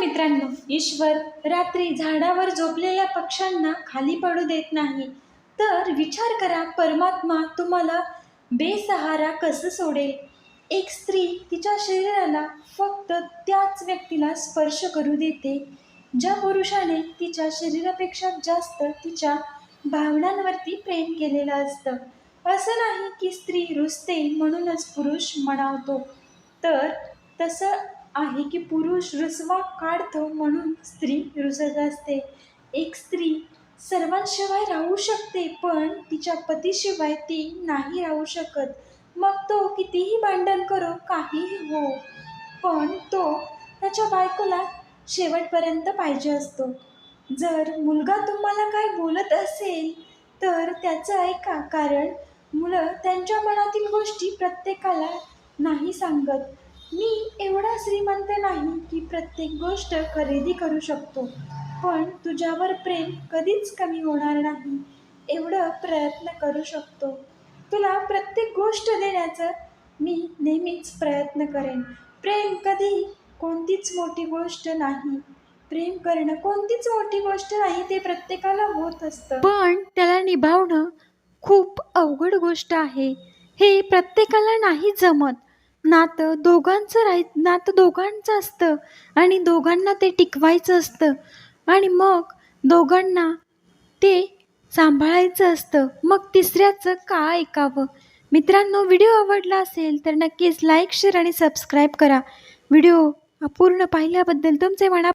मित्रांनो. ईश्वर रात्री झाडावर झोपलेल्या पक्ष्यांना खाली पडू देत नाही. तर विचार करा परमात्मा तुम्हाला बेसहारा कसं सोडेल? एक स्त्री तिच्या शरीराला फक्त त्याच व्यक्तीला स्पर्श करू देते. ज्या पुरुषाने तिच्या शरीरापेक्षा जास्त तिच्या भावनांवरती प्रेम केलेलं असतं. असं नाही की स्त्री रुसते म्हणूनच पुरुष म्हणावतो. तर तसं आहे की पुरुष रुसवा काढतो म्हणून स्त्री रुसत असते. एक स्त्री सर्वांशिवाय राहू शकते पण तिच्या पतीशिवाय ती नाही राहू शकत. मग तो कितीही भांडण करो काहीही हो पण तो त्याच्या बायकोला शेवटपर्यंत पाहिजे असतो. जर मुलगा तुम्हाला काय बोलत असेल तर त्याचं ऐका कारण मुलं त्यांच्या मनातील गोष्टी प्रत्येकाला नाही सांगत. मी एवढा श्रीमंत नाही की प्रत्येक गोष्ट खरेदी करू शकतो. पण तुझ्यावर प्रेम कधीच कमी होणार नाही. एवढं प्रयत्न करू शकतो. तुला प्रत्येक गोष्ट देण्याचं मी नेहमीच प्रयत्न करेन. प्रेम कधी कोणतीच मोठी गोष्ट नाही. प्रेम करणं कोणतीच मोठी गोष्ट नाही ते प्रत्येकाला होत असतं. पण त्याला निभावणं खूप अवघड गोष्ट आहे. हे प्रत्येकाला नाही जमत. नातं दोघांचं राह नातं दोघांचं असतं आणि दोघांना ते टिकवायचं असतं. आणि मग दोघांना ते सांभाळायचं असतं. मग तिसऱ्याचं का ऐकावं? मित्रांनो व्हिडिओ आवडला असेल तर नक्कीच लाईक शेअर आणि सबस्क्राईब करा. व्हिडिओ पूर्ण पाहिल्याबद्दल तुमचे मना